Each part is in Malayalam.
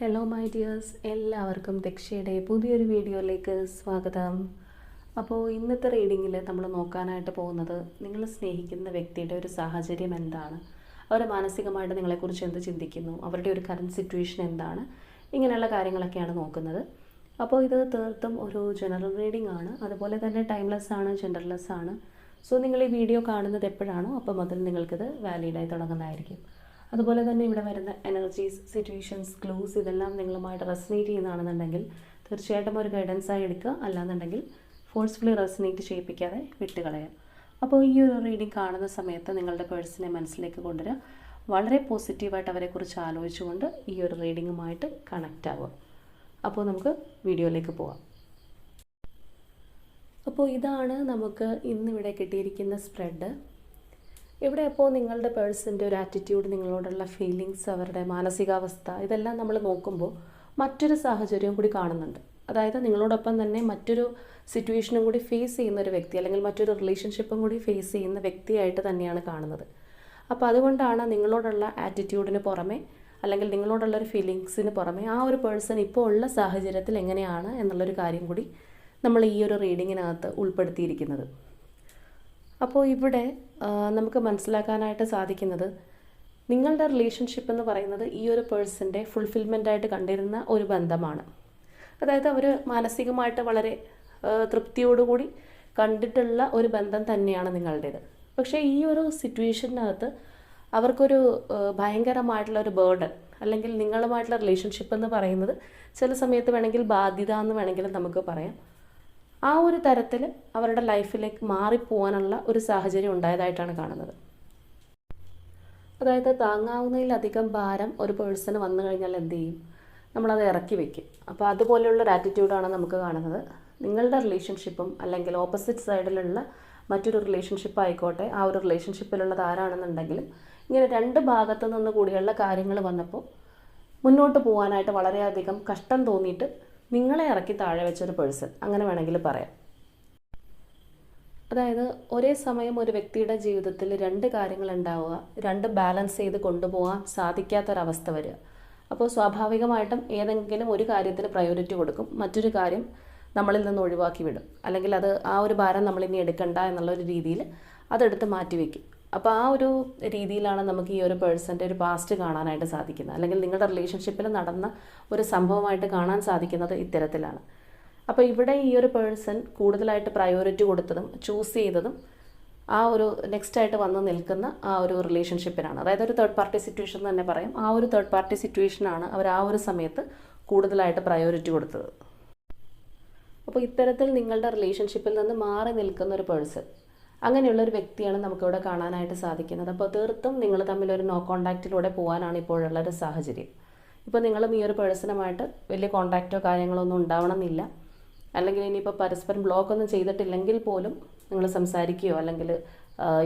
ഹലോ മൈ ഡിയേഴ്സ് എല്ലാവർക്കും ദക്ഷയുടെ പുതിയൊരു വീഡിയോയിലേക്ക് സ്വാഗതം. അപ്പോൾ ഇന്നത്തെ റീഡിങ്ങിൽ നമ്മൾ നോക്കാനായിട്ട് പോകുന്നത് നിങ്ങൾ സ്നേഹിക്കുന്ന വ്യക്തിയുടെ ഒരു സാഹചര്യം എന്താണ്? അവർ മാനസികമായിട്ട് നിങ്ങളെക്കുറിച്ച് എന്ത് ചിന്തിക്കുന്നു? അവരുടെ ഒരു കറണ്ട് സിറ്റുവേഷൻ എന്താണ്? ഇങ്ങനെയുള്ള കാര്യങ്ങളൊക്കെയാണ് നോക്കുന്നത്. അപ്പോൾ ഇത് തീർത്തും ഒരു ജനറൽ റീഡിംഗ് ആണ്. അതുപോലെ തന്നെ ടൈംലെസ് ആണ് ജെൻഡർലെസ് ആണ്. സോ നിങ്ങൾ ഈ വീഡിയോ കാണുന്നത് എപ്പോഴാണോ? അപ്പോൾ മുതൽ നിങ്ങൾക്കിത് വാലിഡായി തുടങ്ങുന്നതായിരിക്കും. അതുപോലെ തന്നെ ഇവിടെ വരുന്ന എനർജീസ് സിറ്റുവേഷൻസ് ക്ലൂസ് ഇതെല്ലാം നിങ്ങളുമായിട്ട് റെസനേറ്റ് ചെയ്യുന്നതാണെന്നുണ്ടെങ്കിൽ തീർച്ചയായിട്ടും ഒരു ഗൈഡൻസായി എടുക്കുക. അല്ലാന്നുണ്ടെങ്കിൽ ഫോഴ്സ്ഫുള്ളി റെസനേറ്റ് ചെയ്യിപ്പിക്കാതെ വിട്ടുകളയാം അപ്പോൾ ഈ ഒരു റീഡിംഗ് കാണുന്ന സമയത്ത് നിങ്ങളുടെ പേഴ്സണെ മനസ്സിലേക്ക് കൊണ്ടുവരിക. വളരെ പോസിറ്റീവായിട്ട് അവരെക്കുറിച്ച് ആലോചിച്ചുകൊണ്ട് ഈ ഒരു റീഡിങ്ങുമായിട്ട് കണക്റ്റ് ആവുക. അപ്പോൾ നമുക്ക് വീഡിയോയിലേക്ക് പോവാം. അപ്പോൾ ഇതാണ് നമുക്ക് ഇന്നിവിടെ കിട്ടിയിരിക്കുന്ന സ്പ്രെഡ് ഇവിടെ അപ്പോൾ നിങ്ങളുടെ പേഴ്സന്റെ ഒരു ആറ്റിറ്റ്യൂഡ് നിങ്ങളോടുള്ള ഫീലിങ്സ് അവരുടെ മാനസികാവസ്ഥ ഇതെല്ലാം നമ്മൾ നോക്കുമ്പോൾ മറ്റൊരു സാഹചര്യവും കൂടി കാണുന്നുണ്ട്. അതായത് നിങ്ങളോടൊപ്പം തന്നെ മറ്റൊരു സിറ്റുവേഷനും കൂടി ഫേസ് ചെയ്യുന്ന ഒരു വ്യക്തി അല്ലെങ്കിൽ മറ്റൊരു റിലേഷൻഷിപ്പും കൂടി ഫേസ് ചെയ്യുന്ന വ്യക്തിയായിട്ട് തന്നെയാണ് കാണുന്നത്. അപ്പോൾ അതുകൊണ്ടാണ് നിങ്ങളോടുള്ള ആറ്റിറ്റ്യൂഡിന് പുറമെ അല്ലെങ്കിൽ നിങ്ങളോടുള്ള ഒരു ഫീലിങ്സിന് പുറമെ ആ ഒരു പേഴ്സൺ ഇപ്പോൾ ഉള്ള സാഹചര്യത്തിൽ എങ്ങനെയാണ് എന്നുള്ളൊരു കാര്യം കൂടി നമ്മൾ ഈ ഒരു റീഡിങ്ങിനകത്ത് ഉൾപ്പെടുത്തിയിരിക്കുന്നത്. അപ്പോൾ ഇവിടെ നമുക്ക് മനസ്സിലാക്കാനായിട്ട് സാധിക്കുന്നത് നിങ്ങളുടെ റിലേഷൻഷിപ്പ് എന്ന് പറയുന്നത് ഈ ഒരു പേഴ്സന്റെ ഫുൾഫിൽമെന്റ് ആയിട്ട് കണ്ടിരുന്ന ഒരു ബന്ധമാണ്. അതായത് അവർ മാനസികമായിട്ട് വളരെ തൃപ്തിയോടുകൂടി കണ്ടിട്ടുള്ള ഒരു ബന്ധം തന്നെയാണ് നിങ്ങളുടേത്. പക്ഷേ ഈ ഒരു സിറ്റുവേഷനകത്ത് അവർക്കൊരു ഭയങ്കരമായിട്ടുള്ള ഒരു ബേർഡൻ അല്ലെങ്കിൽ നിങ്ങളുമായിട്ടുള്ള റിലേഷൻഷിപ്പ് എന്ന് പറയുന്നത് ചില സമയത്ത് വേണമെങ്കിൽ ബാധ്യത എന്ന് വേണമെങ്കിലും നമുക്ക് പറയാം. ആ ഒരു തരത്തിൽ അവരുടെ ലൈഫിലേക്ക് മാറിപ്പോവാനുള്ള ഒരു സാഹചര്യം ഉണ്ടായതായിട്ടാണ് കാണുന്നത്. അതായത് താങ്ങാവുന്നതിലധികം ഭാരം ഒരു പേഴ്സണ് വന്നു കഴിഞ്ഞാൽ എന്ത് ചെയ്യും? നമ്മളത് ഇറക്കി വെക്കും. അപ്പോൾ അതുപോലെയുള്ള ഒരു ആറ്റിറ്റ്യൂഡാണ് നമുക്ക് കാണുന്നത്. നിങ്ങളുടെ റിലേഷൻഷിപ്പും അല്ലെങ്കിൽ ഓപ്പോസിറ്റ് സൈഡിലുള്ള മറ്റൊരു റിലേഷൻഷിപ്പ് ആയിക്കോട്ടെ ആ ഒരു റിലേഷൻഷിപ്പിലുള്ളത് ആരാണെന്നുണ്ടെങ്കിലും ഇങ്ങനെ രണ്ട് ഭാഗത്തു നിന്ന് കൂടിയുള്ള കാര്യങ്ങൾ വന്നപ്പോൾ മുന്നോട്ട് പോകാനായിട്ട് വളരെയധികം കഷ്ടം തോന്നിയിട്ട് നിങ്ങളെ ഇറക്കി താഴെ വെച്ചൊരു പേഴ്സൺ അങ്ങനെ വേണമെങ്കിൽ പറയാം. അതായത് ഒരേ സമയം ഒരു വ്യക്തിയുടെ ജീവിതത്തിൽ രണ്ട് കാര്യങ്ങൾ ഉണ്ടാവുക രണ്ട് ബാലൻസ് ചെയ്ത് കൊണ്ടുപോകാൻ സാധിക്കാത്തൊരവസ്ഥ വരിക. അപ്പോൾ സ്വാഭാവികമായിട്ടും ഏതെങ്കിലും ഒരു കാര്യത്തിന് പ്രയോറിറ്റി കൊടുക്കും മറ്റൊരു കാര്യം നമ്മളിൽ നിന്ന് ഒഴിവാക്കി വിടും. അല്ലെങ്കിൽ അത് ആ ഒരു ഭാരം നമ്മളിനി എടുക്കണ്ട എന്നുള്ള ഒരു രീതിയിൽ അതെടുത്ത് മാറ്റിവെക്കും അപ്പോൾ ആ ഒരു രീതിയിലാണ് നമുക്ക് ഈ ഒരു പേഴ്സന്റെ ഒരു പാസ്റ്റ് കാണാനായിട്ട് സാധിക്കുന്നത്. അല്ലെങ്കിൽ നിങ്ങളുടെ റിലേഷൻഷിപ്പിൽ നടന്ന ഒരു സംഭവമായിട്ട് കാണാൻ സാധിക്കുന്നത് ഇത്തരത്തിലാണ്. അപ്പോൾ ഇവിടെ ഈ ഒരു പേഴ്സൺ കൂടുതലായിട്ട് പ്രയോറിറ്റി കൊടുത്തതും ചൂസ് ചെയ്തതും ആ ഒരു നെക്സ്റ്റ് ആയിട്ട് വന്ന് നിൽക്കുന്ന ആ ഒരു റിലേഷൻഷിപ്പിനാണ് അതായത് ഒരു തേർഡ് പാർട്ടി സിറ്റുവേഷൻ തന്നെ പറയും. ആ ഒരു തേർഡ് പാർട്ടി സിറ്റുവേഷനാണ് അവർ ആ ഒരു സമയത്ത് കൂടുതലായിട്ട് പ്രയോറിറ്റി കൊടുത്തത്. അപ്പോൾ ഇത്തരത്തിൽ നിങ്ങളുടെ റിലേഷൻഷിപ്പിൽ നിന്ന് മാറി നിൽക്കുന്ന ഒരു പേഴ്സൺ അങ്ങനെയുള്ള ഒരു വ്യക്തിയാണ് നമുക്കിവിടെ കാണാനായിട്ട് സാധിക്കുന്നത്. അപ്പോൾ തീർത്തും നിങ്ങൾ തമ്മിൽ ഒരു നോ കോണ്ടാക്റ്റിലൂടെ പോകാനാണ് ഇപ്പോഴുള്ള ഒരു സാഹചര്യം. ഇപ്പോൾ നിങ്ങളും ഈ ഒരു പേഴ്സണുമായിട്ട് വലിയ കോണ്ടാക്റ്റോ കാര്യങ്ങളോ ഒന്നും ഉണ്ടാവണമെന്നില്ല. അല്ലെങ്കിൽ ഇനിയിപ്പോൾ പരസ്പരം ബ്ലോക്ക് ഒന്നും ചെയ്തിട്ടില്ലെങ്കിൽ പോലും നിങ്ങൾ സംസാരിക്കുകയോ അല്ലെങ്കിൽ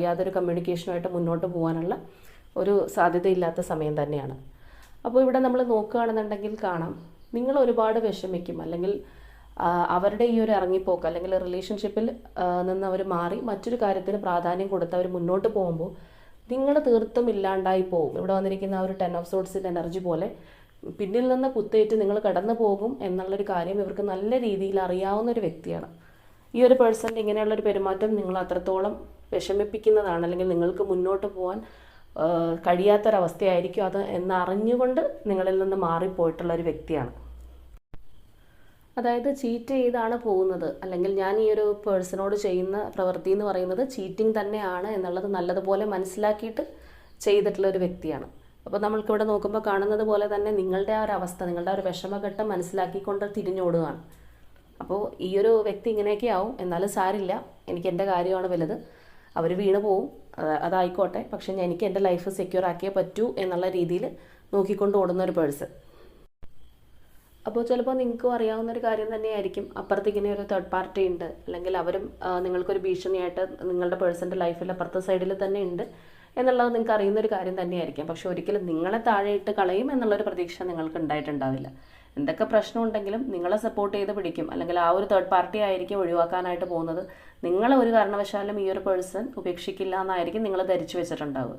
യാതൊരു കമ്മ്യൂണിക്കേഷനുമായിട്ട് മുന്നോട്ട് പോകാനുള്ള ഒരു സാധ്യതയില്ലാത്ത സമയം തന്നെയാണ്. അപ്പോൾ ഇവിടെ നമ്മൾ നോക്കുകയാണെന്നുണ്ടെങ്കിൽ കാണാം. നിങ്ങൾ ഒരുപാട് വിഷമിക്കും. അല്ലെങ്കിൽ അവരുടെ ഈ ഒരു ഇറങ്ങിപ്പോക്ക് അല്ലെങ്കിൽ റിലേഷൻഷിപ്പിൽ നിന്ന് അവർ മാറി മറ്റൊരു കാര്യത്തിന് പ്രാധാന്യം കൊടുത്ത് അവർ മുന്നോട്ട് പോകുമ്പോൾ നിങ്ങൾ തീർത്തും ഇല്ലാണ്ടായി പോകും. ഇവിടെ വന്നിരിക്കുന്ന ആ ഒരു ടെൻ ഓഫ് സോഡ്സിന്റെ എനർജി പോലെ പിന്നിൽ നിന്ന് കുത്തേറ്റ് നിങ്ങൾ കടന്നു പോകും എന്നുള്ളൊരു കാര്യം ഇവർക്ക് നല്ല രീതിയിൽ അറിയാവുന്ന ഒരു വ്യക്തിയാണ്. ഈ ഒരു പേഴ്സന്റെ ഇങ്ങനെയുള്ളൊരു പെരുമാറ്റം നിങ്ങൾ അത്രത്തോളം വിഷമിപ്പിക്കുന്നതാണ് അല്ലെങ്കിൽ നിങ്ങൾക്ക് മുന്നോട്ട് പോകാൻ കഴിയാത്തൊരവസ്ഥയായിരിക്കും അത് എന്നറിഞ്ഞുകൊണ്ട് നിങ്ങളിൽ നിന്ന് മാറിപ്പോയിട്ടുള്ള ഒരു വ്യക്തിയാണ്. അതായത് ചീറ്റ് ചെയ്താണ് പോകുന്നത്. അല്ലെങ്കിൽ ഞാൻ ഈ ഒരു പേഴ്സണോട് ചെയ്യുന്ന പ്രവൃത്തി എന്ന് പറയുന്നത് ചീറ്റിംഗ് തന്നെയാണ് എന്നുള്ളത് നല്ലതുപോലെ മനസ്സിലാക്കിയിട്ട് ചെയ്തിട്ടുള്ള ഒരു വ്യക്തിയാണ്. അപ്പോൾ നമ്മൾക്കിവിടെ നോക്കുമ്പോൾ കാണുന്നത് പോലെ തന്നെ നിങ്ങളുടെ ആ ഒരു അവസ്ഥ നിങ്ങളുടെ ഒരു വിഷമഘട്ടം മനസ്സിലാക്കിക്കൊണ്ട് തിരിഞ്ഞോടുകയാണ്. അപ്പോൾ ഈ ഒരു വ്യക്തി ഇങ്ങനെയൊക്കെ ആവും. എന്നാലും സാരില്ല. എനിക്ക് എന്റെ കാര്യമാണ് വലുത്. അവർ വീണ് പോവും. അതായിക്കോട്ടെ. പക്ഷേ എനിക്ക് എന്റെ ലൈഫ് സെക്യൂർ ആക്കിയേ പറ്റൂ എന്നുള്ള രീതിയിൽ നോക്കിക്കൊണ്ട് ഓടുന്ന ഒരു പേഴ്സൺ അപ്പോൾ ചിലപ്പോൾ നിങ്ങൾക്കും അറിയാവുന്ന ഒരു കാര്യം തന്നെയായിരിക്കും. അപ്പുറത്ത് ഇങ്ങനെ ഒരു തേർഡ് പാർട്ടി ഉണ്ട്. അല്ലെങ്കിൽ അവരും നിങ്ങൾക്കൊരു ഭീഷണിയായിട്ട് നിങ്ങളുടെ പേഴ്സന്റെ ലൈഫിൽ അപ്പുറത്തെ സൈഡിൽ തന്നെ ഉണ്ട് എന്നുള്ളത് നിങ്ങൾക്ക് അറിയുന്ന ഒരു കാര്യം തന്നെയായിരിക്കും. പക്ഷെ ഒരിക്കലും നിങ്ങളെ താഴെയിട്ട് കളയും എന്നുള്ളൊരു പ്രതീക്ഷ നിങ്ങൾക്ക് ഉണ്ടായിട്ടുണ്ടാവില്ല. എന്തൊക്കെ പ്രശ്നം ഉണ്ടെങ്കിലും നിങ്ങളെ സപ്പോർട്ട് ചെയ്ത് പിടിക്കും. അല്ലെങ്കിൽ ആ ഒരു തേർഡ് പാർട്ടി ആയിരിക്കും ഒഴിവാക്കാനായിട്ട് പോകുന്നത്. നിങ്ങളെ ഒരു കാരണവശാലും ഈ ഒരു പേഴ്സൺ ഉപേക്ഷിക്കില്ല എന്നായിരിക്കും നിങ്ങൾ ധരിച്ചു വെച്ചിട്ടുണ്ടാവുക.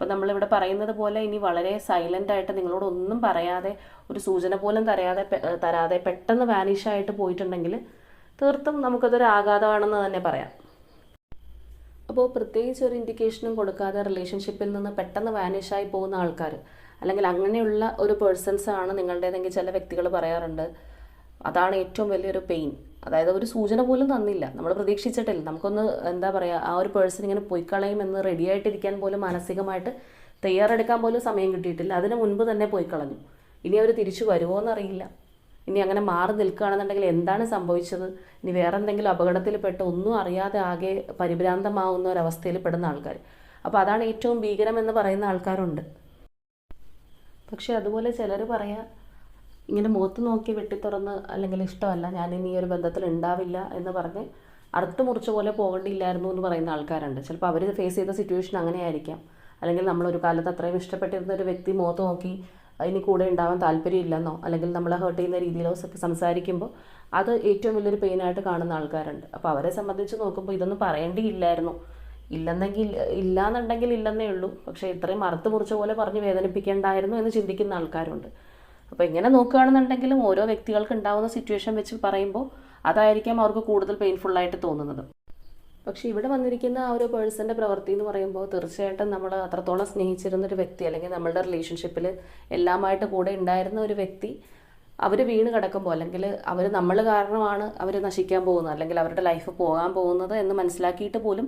അപ്പോൾ നമ്മളിവിടെ പറയുന്നത് പോലെ ഇനി വളരെ സൈലന്റ് ആയിട്ട് നിങ്ങളോട് ഒന്നും പറയാതെ ഒരു സൂചന പോലും തരാതെ തരാതെ പെട്ടെന്ന് വാനിഷ് ആയിട്ട് പോയിട്ടുണ്ടെങ്കിൽ തീർത്തും നമുക്കതൊരു ആഘാതമാണെന്ന് തന്നെ പറയാം. അപ്പോൾ പ്രത്യേകിച്ച് ഒരു ഇൻഡിക്കേഷനും കൊടുക്കാതെ റിലേഷൻഷിപ്പിൽ നിന്ന് പെട്ടെന്ന് വാനിഷായി പോകുന്ന ആൾക്കാർ അല്ലെങ്കിൽ അങ്ങനെയുള്ള ഒരു പേഴ്സൺസ് ആണ് നിങ്ങളുടേതെങ്കിൽ ചില വ്യക്തികൾ പറയാറുണ്ട്. അതാണ് ഏറ്റവും വലിയൊരു പെയിൻ അതായത് ഒരു സൂചന പോലും തന്നില്ല. നമ്മൾ പ്രതീക്ഷിച്ചിട്ടില്ല. നമുക്കൊന്ന് എന്താ പറയുക ആ ഒരു പേഴ്സൺ ഇങ്ങനെ പോയി കളയുമെന്ന് റെഡി ആയിട്ടിരിക്കാൻ പോലും മാനസികമായിട്ട് തയ്യാറെടുക്കാൻ പോലും സമയം കിട്ടിയിട്ടില്ല. അതിന് മുൻപ് തന്നെ പോയി കളഞ്ഞു ഇനി അവർ തിരിച്ചു വരുമോ എന്നറിയില്ല. ഇനി അങ്ങനെ മാറി നിൽക്കുകയാണെന്നുണ്ടെങ്കിൽ എന്താണ് സംഭവിച്ചത്? ഇനി വേറെ എന്തെങ്കിലും അപകടത്തിൽ പെട്ട് ഒന്നും അറിയാതെ ആകെ പരിഭ്രാന്തമാവുന്ന ഒരവസ്ഥയിൽ പെടുന്ന ആൾക്കാർ. അപ്പോൾ അതാണ് ഏറ്റവും ഭീകരം എന്ന് പറയുന്ന ആൾക്കാരുണ്ട്. പക്ഷെ അതുപോലെ ചിലർ പറയാ ഇങ്ങനെ മുഖത്ത് നോക്കി വെട്ടി തുറന്ന് അല്ലെങ്കിൽ ഇഷ്ടമല്ല ഞാൻ ഇനി ഈ ഒരു ബന്ധത്തിൽ ഉണ്ടാവില്ല എന്ന് പറഞ്ഞ് അറുത്ത് മുറിച്ച പോലെ പോകേണ്ടിയില്ലായിരുന്നു എന്ന് പറയുന്ന ആൾക്കാരുണ്ട്. ചിലപ്പോൾ അവർ ഫേസ് ചെയ്ത സിറ്റുവേഷൻ അങ്ങനെയായിരിക്കാം. അല്ലെങ്കിൽ നമ്മൾ ഒരു കാലത്ത് അത്രയും ഇഷ്ടപ്പെട്ടിരുന്ന ഒരു വ്യക്തി മുഖത്ത് നോക്കി ഇനി കൂടെ ഉണ്ടാവാൻ താല്പര്യമില്ലെന്നോ? അല്ലെങ്കിൽ നമ്മളെ ഹേർട്ട് ചെയ്യുന്ന രീതിയിലോ സംസാരിക്കുമ്പോൾ അത് ഏറ്റവും വലിയൊരു പെയിനായിട്ട് കാണുന്ന ആൾക്കാരുണ്ട്. അപ്പോൾ അവരെ സംബന്ധിച്ച് നോക്കുമ്പോൾ ഇതൊന്നും പറയേണ്ടിയില്ലായിരുന്നു. ഇല്ലെന്നെങ്കിൽ ഇല്ലാന്നുണ്ടെങ്കിൽ ഇല്ലെന്നേ ഉള്ളൂ. പക്ഷേ ഇത്രയും അറുത്ത് മുറിച്ച പോലെ പറഞ്ഞ് വേദനിപ്പിക്കേണ്ടായിരുന്നു എന്ന് ചിന്തിക്കുന്ന ആൾക്കാരുണ്ട്. അപ്പോൾ ഇങ്ങനെ നോക്കുകയാണെന്നുണ്ടെങ്കിലും ഓരോ വ്യക്തികൾക്ക് ഉണ്ടാകുന്ന സിറ്റുവേഷൻ വെച്ച് പറയുമ്പോൾ അതായിരിക്കാം അവർക്ക് കൂടുതൽ പെയിൻഫുള്ളായിട്ട് തോന്നുന്നത്. പക്ഷേ ഇവിടെ വന്നിരിക്കുന്ന ആ ഒരു പേഴ്സന്റെ പ്രവൃത്തി എന്ന് പറയുമ്പോൾ തീർച്ചയായിട്ടും നമ്മൾ അത്രത്തോളം സ്നേഹിച്ചിരുന്ന ഒരു വ്യക്തി അല്ലെങ്കിൽ നമ്മളുടെ റിലേഷൻഷിപ്പിൽ എല്ലാമായിട്ട് കൂടെ ഉണ്ടായിരുന്ന ഒരു വ്യക്തി അവർ വീണ് കിടക്കുമ്പോൾ അല്ലെങ്കിൽ അവർ നമ്മൾ കാരണമാണ് അവർ നശിക്കാൻ പോകുന്നത് അല്ലെങ്കിൽ അവരുടെ ലൈഫ് പോകാൻ പോകുന്നത് എന്ന് മനസ്സിലാക്കിയിട്ട് പോലും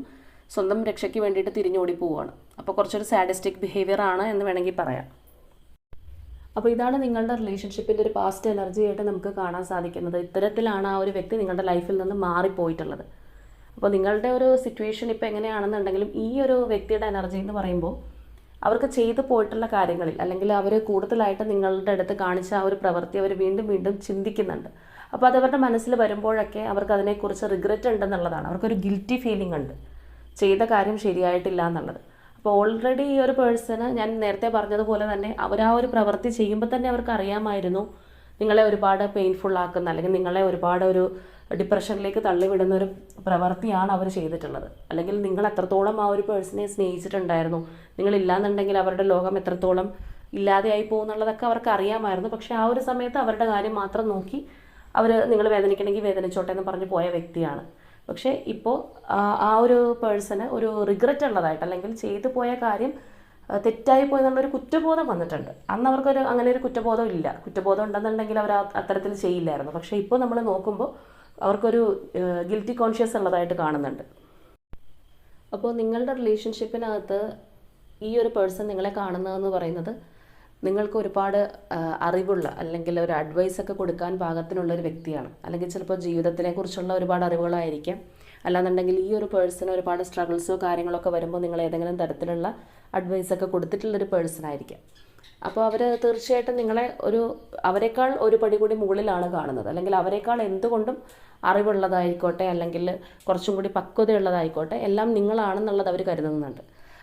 സ്വന്തം രക്ഷയ്ക്ക് വേണ്ടിയിട്ട് തിരിഞ്ഞോടി പോവുകയാണ്. അപ്പോൾ കുറച്ചൊരു സാഡിസ്റ്റിക് ബിഹേവിയർ ആണ് എന്ന് വേണമെങ്കിൽ പറയാം. അപ്പോൾ ഇതാണ് നിങ്ങളുടെ റിലേഷൻഷിപ്പിന്റെ ഒരു പാസ്റ്റ് എനർജി ആയിട്ട് നമുക്ക് കാണാൻ സാധിക്കുന്നത്. ഇത്തരത്തിലാണ് ആ ഒരു വ്യക്തി നിങ്ങളുടെ ലൈഫിൽ നിന്ന് മാറിപ്പോയിട്ടുള്ളത്. അപ്പോൾ നിങ്ങളുടെ ഒരു സിറ്റുവേഷൻ ഇപ്പോൾ എങ്ങനെയാണെന്നുണ്ടെങ്കിലും ഈ ഒരു വ്യക്തിയുടെ എനർജി എന്ന് പറയുമ്പോൾ അവർക്ക് ചെയ്തു പോയിട്ടുള്ള കാര്യങ്ങളിൽ അല്ലെങ്കിൽ അവർ കൂടുതലായിട്ട് നിങ്ങളുടെ അടുത്ത് കാണിച്ച ആ ഒരു പ്രവൃത്തി അവർ വീണ്ടും വീണ്ടും ചിന്തിക്കുന്നുണ്ട്. അപ്പോൾ അത് അവരുടെ മനസ്സിൽ വരുമ്പോഴൊക്കെ അവർക്ക് അതിനെക്കുറിച്ച് റിഗ്രറ്റ് ഉണ്ടെന്നുള്ളതാണ്. അവർക്കൊരു ഗിൽറ്റി ഫീലിംഗ് ഉണ്ട്. ചെയ്ത കാര്യം ശരിയായിട്ടില്ല എന്നുള്ളത്. അപ്പോൾ ഓൾറെഡി ഈ ഒരു പേഴ്സണ് ഞാൻ നേരത്തെ പറഞ്ഞതുപോലെ തന്നെ അവർ ആ ഒരു പ്രവൃത്തി ചെയ്യുമ്പോൾ തന്നെ അവർക്ക് അറിയാമായിരുന്നു നിങ്ങളെ ഒരുപാട് പെയിൻഫുൾ ആക്കുന്ന അല്ലെങ്കിൽ നിങ്ങളെ ഒരുപാട് ഒരു ഡിപ്രഷനിലേക്ക് തള്ളിവിടുന്ന ഒരു പ്രവൃത്തിയാണ് അവർ ചെയ്തിട്ടുള്ളത്. അല്ലെങ്കിൽ നിങ്ങൾ എത്രത്തോളം ആ ഒരു പേഴ്സണെ സ്നേഹിച്ചിട്ടുണ്ടായിരുന്നു. നിങ്ങളില്ലാന്നുണ്ടെങ്കിൽ അവരുടെ ലോകം എത്രത്തോളം ഇല്ലാതെയായി പോകുന്നുള്ളതൊക്കെ അവർക്ക് അറിയാമായിരുന്നു. പക്ഷേ ആ ഒരു സമയത്ത് അവരുടെ കാര്യം മാത്രം നോക്കി അവർ നിങ്ങൾ വേദനിക്കണമെങ്കിൽ വേദനിച്ചോട്ടെ എന്ന് പറഞ്ഞ് പോയ വ്യക്തിയാണ്. പക്ഷേ ഇപ്പോൾ ആ ഒരു പേഴ്സണ് ഒരു റിഗ്രറ്റ് ഉള്ളതായിട്ട് അല്ലെങ്കിൽ ചെയ്തു പോയ കാര്യം തെറ്റായി പോയി എന്നുള്ളൊരു കുറ്റബോധം വന്നിട്ടുണ്ട്. അന്ന് അവർക്കൊരു അങ്ങനെ ഒരു കുറ്റബോധം ഇല്ല. കുറ്റബോധം ഉണ്ടെന്നുണ്ടെങ്കിൽ അവർ അത്തരത്തിൽ ചെയ്യില്ലായിരുന്നു. പക്ഷേ ഇപ്പോൾ നമ്മൾ നോക്കുമ്പോൾ അവർക്കൊരു ഗിൽറ്റി കോൺഷ്യസ് ഉള്ളതായിട്ട് കാണുന്നുണ്ട്. അപ്പോൾ നിങ്ങളുടെ റിലേഷൻഷിപ്പിനകത്ത് ഈ ഒരു പേഴ്സൺ നിങ്ങളെ കാണുന്നതെന്ന് പറയുന്നത് നിങ്ങൾക്ക് ഒരുപാട് അറിവുള്ള അല്ലെങ്കിൽ ഒരു അഡ്വൈസൊക്കെ കൊടുക്കാൻ പാകത്തിനുള്ള ഒരു വ്യക്തിയാണ്. അല്ലെങ്കിൽ ചിലപ്പോൾ ജീവിതത്തിനെ കുറിച്ചുള്ള ഒരുപാട് അറിവുകളായിരിക്കാം. അല്ലാന്നുണ്ടെങ്കിൽ ഈ ഒരു പേഴ്സൺ ഒരുപാട് സ്ട്രഗിൾസോ കാര്യങ്ങളൊക്കെ വരുമ്പോൾ നിങ്ങൾ ഏതെങ്കിലും തരത്തിലുള്ള അഡ്വൈസൊക്കെ കൊടുത്തിട്ടുള്ളൊരു പേഴ്സൺ ആയിരിക്കാം. അപ്പോൾ അവർ തീർച്ചയായിട്ടും നിങ്ങളെ ഒരു അവരെക്കാൾ ഒരു പടി കൂടി മുകളിലാണ് കാണുന്നത്. അല്ലെങ്കിൽ അവരെക്കാൾ എന്തുകൊണ്ടും അറിവുള്ളതായിക്കോട്ടെ അല്ലെങ്കിൽ കുറച്ചും കൂടി പക്വതയുള്ളതായിക്കോട്ടെ എല്ലാം നിങ്ങളാണെന്നുള്ളത് അവർ കരുതുന്നുണ്ട്.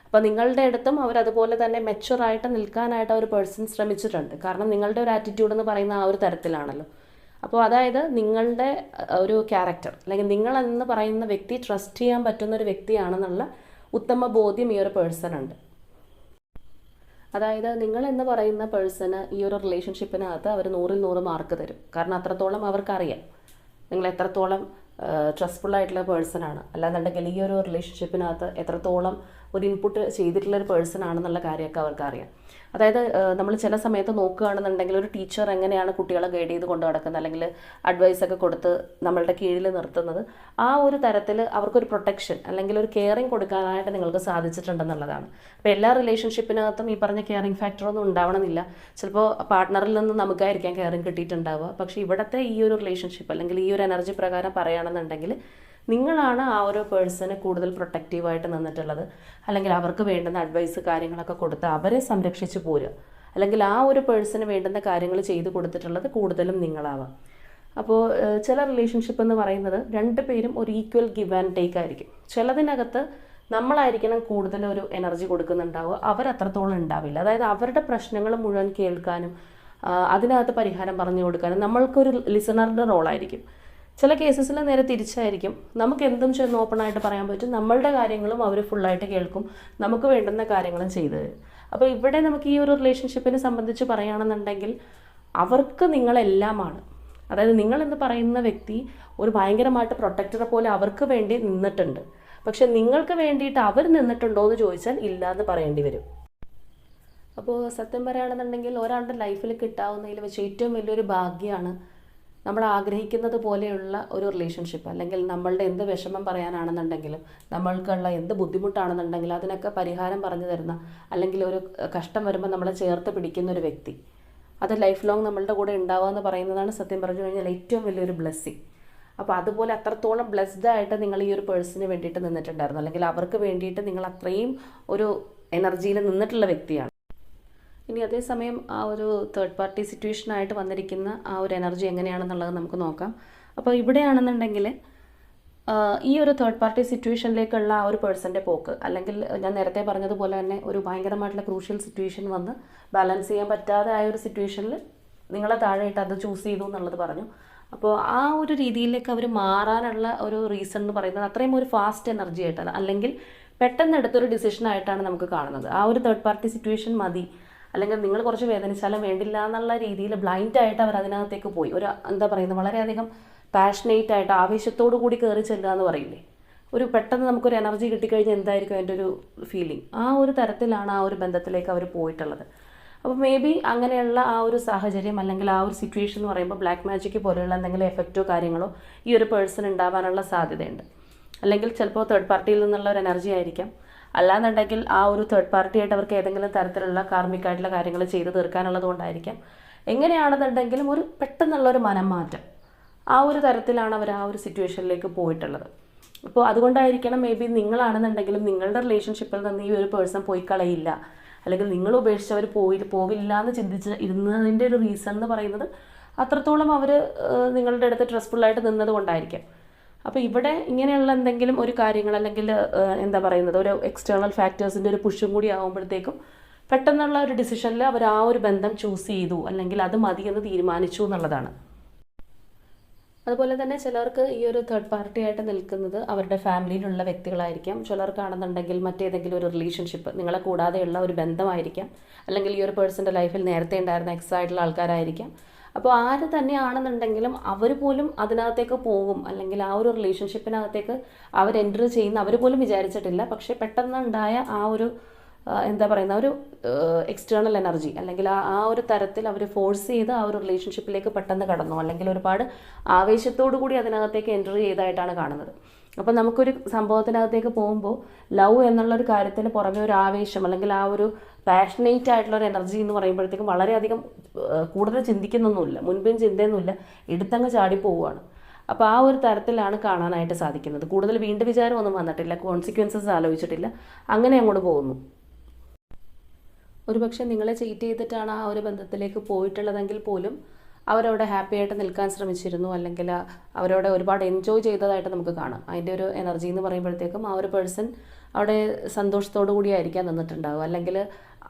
അപ്പോൾ നിങ്ങളുടെ അടുത്തും അവർ അതുപോലെ തന്നെ മെച്ചുറായിട്ട് നിൽക്കാനായിട്ട് ഒരു പേഴ്സൺ ശ്രമിച്ചിട്ടുണ്ട്. കാരണം നിങ്ങളുടെ ഒരു ആറ്റിറ്റ്യൂഡ് എന്ന് പറയുന്ന ആ ഒരു തരത്തിലാണല്ലോ. അപ്പോൾ അതായത് നിങ്ങളുടെ ഒരു ക്യാരക്ടർ അല്ലെങ്കിൽ നിങ്ങളെന്ന് പറയുന്ന വ്യക്തി ട്രസ്റ്റ് ചെയ്യാൻ പറ്റുന്ന ഒരു വ്യക്തിയാണെന്നുള്ള ഉത്തമ ബോധ്യം ഈ ഒരു പേഴ്സൺ ഉണ്ട്. അതായത് നിങ്ങൾ എന്ന് പറയുന്ന പേഴ്സണ് ഈ ഒരു റിലേഷൻഷിപ്പിനകത്ത് അവർ നൂറിൽ നൂറ് മാർക്ക് തരും. കാരണം അത്രത്തോളം അവർക്കറിയാം. നിങ്ങൾ എത്രത്തോളം ട്രസ്റ്റ്ഫുൾ ആയിട്ടുള്ള പേഴ്സൺ ആണ്. അല്ലാന്നുണ്ടെങ്കിൽ ഈ ഒരു റിലേഷൻഷിപ്പിനകത്ത് എത്രത്തോളം ഒരു ഇൻപുട്ട് ചെയ്തിട്ടുള്ള ഒരു പേഴ്സൺ ആണെന്നുള്ള കാര്യമൊക്കെ അവർക്ക് അറിയാം അതായത് നമ്മൾ ചില സമയത്ത് നോക്കുകയാണെന്നുണ്ടെങ്കിൽ ഒരു ടീച്ചർ എങ്ങനെയാണ് കുട്ടികളെ ഗൈഡ് ചെയ്ത് കൊണ്ടു നടക്കുന്നത്? അല്ലെങ്കിൽ അഡ്വൈസ് ഒക്കെ കൊടുത്ത് നമ്മളുടെ കീഴിൽ നിർത്തുന്നത്? ആ ഒരു തരത്തിൽ അവർക്കൊരു പ്രൊട്ടക്ഷൻ അല്ലെങ്കിൽ ഒരു കെയറിങ് കൊടുക്കാനായിട്ട് നിങ്ങൾക്ക് സാധിച്ചിട്ടുണ്ടെന്നുള്ളതാണ്. അപ്പോൾ എല്ലാ റിലേഷൻഷിപ്പിനകത്തും ഈ പറഞ്ഞ കെയറിങ് ഫാക്ടറൊന്നും ഉണ്ടാവണമെന്നില്ല. ചിലപ്പോൾ പാർട്ട്ണറിൽ നിന്ന് നമുക്കായിരിക്കാം കെയറിങ് കിട്ടിയിട്ടുണ്ടാവുക. പക്ഷേ ഇവിടുത്തെ ഈ ഒരു റിലേഷൻഷിപ്പ് അല്ലെങ്കിൽ ഈ ഒരു എനർജി പ്രകാരം പറയുകയാണെന്നുണ്ടെങ്കിൽ നിങ്ങളാണ് ആ ഒരു പേഴ്സണെ കൂടുതൽ പ്രൊട്ടക്റ്റീവായിട്ട് നിന്നിട്ടുള്ളത്. അല്ലെങ്കിൽ അവർക്ക് വേണ്ടുന്ന അഡ്വൈസ് കാര്യങ്ങളൊക്കെ കൊടുത്ത് അവരെ സംരക്ഷിച്ച് പോരുക. അല്ലെങ്കിൽ ആ ഒരു പേഴ്സണ് വേണ്ടുന്ന കാര്യങ്ങൾ ചെയ്തു കൊടുത്തിട്ടുള്ളത് കൂടുതലും നിങ്ങളാവാം. അപ്പോൾ ചില റിലേഷൻഷിപ്പ് എന്ന് പറയുന്നത് രണ്ട് പേരും ഒരു ഈക്വൽ ഗിവ് ആൻഡ് ടേക്ക് ആയിരിക്കും. ചിലതിനകത്ത് നമ്മളായിരിക്കണം കൂടുതൽ ഒരു എനർജി കൊടുക്കുന്നുണ്ടാവുക. അവരത്രത്തോളം ഉണ്ടാവില്ല. അതായത് അവരുടെ പ്രശ്നങ്ങൾ മുഴുവൻ കേൾക്കാനും അതിനകത്ത് പരിഹാരം പറഞ്ഞു കൊടുക്കാനും നമ്മൾക്കൊരു ലിസണറുടെ റോളായിരിക്കും ചില കേസസിൽ നേരെ തിരിച്ചായിരിക്കും. നമുക്ക് എന്തും ചെന്ന് ഓപ്പണായിട്ട് പറയാൻ പറ്റും. നമ്മളുടെ കാര്യങ്ങളും അവർ ഫുള്ളായിട്ട് കേൾക്കും. നമുക്ക് വേണ്ടുന്ന കാര്യങ്ങളും ചെയ്തു തരും. അപ്പോൾ ഇവിടെ നമുക്ക് ഈ ഒരു റിലേഷൻഷിപ്പിനെ സംബന്ധിച്ച് പറയുകയാണെന്നുണ്ടെങ്കിൽ അവർക്ക് നിങ്ങളെല്ലാമാണ്. അതായത് നിങ്ങളെന്ന് പറയുന്ന വ്യക്തി ഒരു ഭയങ്കരമായിട്ട് പ്രൊട്ടക്ടറെ പോലെ അവർക്ക് വേണ്ടി നിന്നിട്ടുണ്ട്. പക്ഷെ നിങ്ങൾക്ക് വേണ്ടിയിട്ട് അവർ നിന്നിട്ടുണ്ടോ എന്ന് ചോദിച്ചാൽ ഇല്ല എന്ന് പറയേണ്ടി വരും. അപ്പോൾ സത്യം പറയുകയാണെന്നുണ്ടെങ്കിൽ ഒരാളുടെ ലൈഫിൽ കിട്ടാവുന്നതിൽ വെച്ച് ഏറ്റവും വലിയൊരു ഭാഗ്യമാണ് നമ്മൾ ആഗ്രഹിക്കുന്നത് പോലെയുള്ള ഒരു റിലേഷൻഷിപ്പ് അല്ലെങ്കിൽ നമ്മളുടെ എന്ത് വിഷമം പറയാനാണെന്നുണ്ടെങ്കിലും നമ്മൾക്കുള്ള എന്ത് ബുദ്ധിമുട്ടാണെന്നുണ്ടെങ്കിലും അതിനൊക്കെ പരിഹാരം പറഞ്ഞു തരുന്ന അല്ലെങ്കിൽ ഒരു കഷ്ടം വരുമ്പോൾ നമ്മളെ ചേർത്ത് പിടിക്കുന്ന ഒരു വ്യക്തി. അത് ലൈഫ് ലോങ് നമ്മളുടെ കൂടെ ഉണ്ടാവുക എന്ന് പറയുന്നതാണ് സത്യം പറഞ്ഞു കഴിഞ്ഞാൽ ഏറ്റവും വലിയൊരു ബ്ലെസ്സിങ് അപ്പോൾ അതുപോലെ അത്രത്തോളം ബ്ലെസ്ഡ് ആയിട്ട് നിങ്ങൾ ഈ ഒരു പേഴ്സണിന് വേണ്ടിയിട്ട് നിന്നിട്ടുണ്ടായിരുന്നു. അല്ലെങ്കിൽ അവർക്ക് വേണ്ടിയിട്ട് നിങ്ങൾ അത്രയും ഒരു എനർജിയിൽ നിന്നിട്ടുള്ള വ്യക്തിയാണ്. ഇനി അതേസമയം ആ ഒരു തേർഡ് പാർട്ടി സിറ്റുവേഷനായിട്ട് വന്നിരിക്കുന്ന ആ ഒരു എനർജി എങ്ങനെയാണെന്നുള്ളത് നമുക്ക് നോക്കാം. അപ്പോൾ ഇവിടെയാണെന്നുണ്ടെങ്കിൽ ഈ ഒരു തേർഡ് പാർട്ടി സിറ്റുവേഷനിലേക്കുള്ള ആ ഒരു പേഴ്സന്റെ പോക്ക് അല്ലെങ്കിൽ ഞാൻ നേരത്തെ പറഞ്ഞതുപോലെ തന്നെ ഒരു ഭയങ്കരമായിട്ടുള്ള ക്രൂഷ്യൽ സിറ്റുവേഷൻ വന്ന് ബാലൻസ് ചെയ്യാൻ പറ്റാതെ ആയ ഒരു സിറ്റുവേഷനിൽ നിങ്ങളെ താഴെയിട്ട് അത് ചൂസ് ചെയ്തു എന്നുള്ളത് പറഞ്ഞു. അപ്പോൾ ആ ഒരു രീതിയിലേക്ക് അവർ മാറാനുള്ള ഒരു റീസൺ എന്ന് പറയുന്നത് അത്രയും ഒരു ഫാസ്റ്റ് എനർജി ആയിട്ടാണ് അല്ലെങ്കിൽ പെട്ടെന്ന് എടുത്തൊരു ഡിസിഷനായിട്ടാണ് നമുക്ക് കാണുന്നത്. ആ ഒരു തേർഡ് പാർട്ടി സിറ്റുവേഷൻ മതി. അല്ലെങ്കിൽ നിങ്ങൾ കുറച്ച് വേദനിച്ചാലും വേണ്ടില്ല എന്നുള്ള രീതിയിൽ ബ്ലൈൻഡ് ആയിട്ട് അവർ അതിനകത്തേക്ക് പോയി. ഒരു എന്താ പറയുന്നത് വളരെയധികം പാഷനേറ്റ് ആയിട്ട് ആവേശത്തോടു കൂടി കയറി ചെല്ലുക എന്ന് പറയില്ലേ? ഒരു പെട്ടെന്ന് നമുക്കൊരു എനർജി കിട്ടിക്കഴിഞ്ഞാൽ എന്തായിരിക്കും അതിന്റെ ഒരു ഫീലിംഗ് ആ ഒരു തരത്തിലാണ് ആ ഒരു ബന്ധത്തിലേക്ക് അവർ പോയിട്ടുള്ളത്. അപ്പോൾ മേ ബി അങ്ങനെയുള്ള ആ ഒരു സാഹചര്യം അല്ലെങ്കിൽ ആ ഒരു സിറ്റുവേഷൻ എന്ന് പറയുമ്പോൾ ബ്ലാക്ക് മാജിക് പോലെയുള്ള എന്തെങ്കിലും എഫക്റ്റോ കാര്യങ്ങളോ ഈ ഒരു പേഴ്സൺ ഉണ്ടാവാനുള്ള സാധ്യതയുണ്ട്. അല്ലെങ്കിൽ ചിലപ്പോൾ തേർഡ് പാർട്ടിയിൽ നിന്നുള്ള ഒരു എനർജി ആയിരിക്കാം. അല്ലാന്നുണ്ടെങ്കിൽ ആ ഒരു തേർഡ് പാർട്ടി ആയിട്ട് അവർക്ക് ഏതെങ്കിലും തരത്തിലുള്ള കാർമ്മികമായിട്ടുള്ള കാര്യങ്ങൾ ചെയ്ത് തീർക്കാനുള്ളത് കൊണ്ടായിരിക്കാം. എങ്ങനെയാണെന്നുണ്ടെങ്കിലും ഒരു പെട്ടെന്നുള്ള ഒരു മനം മാറ്റം ആ ഒരു തരത്തിലാണ് അവർ ആ ഒരു സിറ്റുവേഷനിലേക്ക് പോയിട്ടുള്ളത്. അപ്പോൾ അതുകൊണ്ടായിരിക്കണം മേ ബി നിങ്ങളാണെന്നുണ്ടെങ്കിലും നിങ്ങളുടെ റിലേഷൻഷിപ്പിൽ നിന്ന് ഈ ഒരു പേഴ്സൺ പോയി കളയില്ല. അല്ലെങ്കിൽ നിങ്ങൾ ഉപേക്ഷിച്ചവർ പോയി പോവില്ല എന്ന് ചിന്തിച്ച് ഇരുന്നതിന്റെ ഒരു റീസൺ എന്ന് പറയുന്നത് അത്രത്തോളം അവർ നിങ്ങളുടെ അടുത്ത് ട്രസ്റ്റ്ഫുള്ളായിട്ട് നിന്നത് കൊണ്ടായിരിക്കാം. അപ്പോൾ ഇവിടെ ഇങ്ങനെയുള്ള എന്തെങ്കിലും ഒരു കാര്യങ്ങൾ അല്ലെങ്കിൽ എന്താ പറയുന്നത് ഒരു എക്സ്റ്റേണൽ ഫാക്ടേഴ്സിന്റെ ഒരു പുഷും കൂടി ആകുമ്പോഴത്തേക്കും പെട്ടെന്നുള്ള ഒരു ഡിസിഷനിൽ അവർ ആ ഒരു ബന്ധം ചൂസ് ചെയ്തു അല്ലെങ്കിൽ അത് മതി എന്ന് തീരുമാനിച്ചു എന്നുള്ളതാണ്. അതുപോലെ തന്നെ ചിലർക്ക് ഈ ഒരു തേർഡ് പാർട്ടി ആയിട്ട് നിൽക്കുന്നത് അവരുടെ ഫാമിലിയിലുള്ള വ്യക്തികളായിരിക്കാം. ചിലർക്കാണെന്നുണ്ടെങ്കിൽ മറ്റേതെങ്കിലും ഒരു റിലേഷൻഷിപ്പ് നിങ്ങളെ കൂടാതെയുള്ള ഒരു ബന്ധമായിരിക്കാം. അല്ലെങ്കിൽ ഈ ഒരു പേഴ്സന്റെ ലൈഫിൽ നേരത്തെ ഉണ്ടായിരുന്ന എക്സ് ആയിട്ടുള്ള ആൾക്കാരായിരിക്കാം. അപ്പോൾ ആര് തന്നെയാണെന്നുണ്ടെങ്കിലും അവർ പോലും അതിനകത്തേക്ക് പോകും. അല്ലെങ്കിൽ ആ ഒരു റിലേഷൻഷിപ്പിനകത്തേക്ക് അവർ എന്റർ ചെയ്യുന്ന അവർ പോലും വിചാരിച്ചിട്ടില്ല. പക്ഷേ പെട്ടെന്നുണ്ടായ ആ ഒരു എന്താ പറയുന്ന ഒരു എക്സ്റ്റേണൽ എനർജി അല്ലെങ്കിൽ ആ ആ ഒരു തരത്തിൽ അവർ ഫോഴ്സ് ചെയ്ത് ആ ഒരു റിലേഷൻഷിപ്പിലേക്ക് പെട്ടെന്ന് കടന്നു. അല്ലെങ്കിൽ ഒരുപാട് ആവേശത്തോടു കൂടി അതിനകത്തേക്ക് എന്റർ ചെയ്തതായിട്ടാണ് കാണുന്നത്. അപ്പോൾ നമുക്കൊരു സംഭവത്തിനകത്തേക്ക് പോകുമ്പോൾ ലവ് എന്നുള്ളൊരു കാര്യത്തിന് പുറമെ ഒരു ആവേശം അല്ലെങ്കിൽ ആ ഒരു പാഷനേറ്റ് ആയിട്ടുള്ള ഒരു എനർജി എന്ന് പറയുമ്പോഴത്തേക്കും വളരെയധികം കൂടുതൽ ചിന്തിക്കുന്നൊന്നുമില്ല. മുൻപേം ചിന്തയൊന്നുമില്ല. എടുത്തങ്ങ് ചാടി പോവുകയാണ്. അപ്പോൾ ആ ഒരു തരത്തിലാണ് കാണാനായിട്ട് സാധിക്കുന്നത്. കൂടുതൽ വീണ്ടും വിചാരമൊന്നും വന്നിട്ടില്ല. കോൺസിക്വൻസസ് ആലോചിച്ചിട്ടില്ല. അങ്ങനെ അങ്ങോട്ട് പോകുന്നു. ഒരുപക്ഷെ നിങ്ങളെ ചീറ്റ് ചെയ്തിട്ടാണ് ആ ഒരു ബന്ധത്തിലേക്ക് പോയിട്ടുള്ളതെങ്കിൽ പോലും അവരവിടെ ഹാപ്പി ആയിട്ട് നിൽക്കാൻ ശ്രമിച്ചിരുന്നു. അല്ലെങ്കിൽ അവരവിടെ ഒരുപാട് എൻജോയ് ചെയ്തതായിട്ട് നമുക്ക് കാണാം. അതിന്റെ ഒരു എനർജി എന്ന് പറയുമ്പോഴത്തേക്കും ആ ഒരു പേഴ്സൺ അവിടെ സന്തോഷത്തോടു കൂടിയായിരിക്കാം നിന്നിട്ടുണ്ടാവുക. അല്ലെങ്കിൽ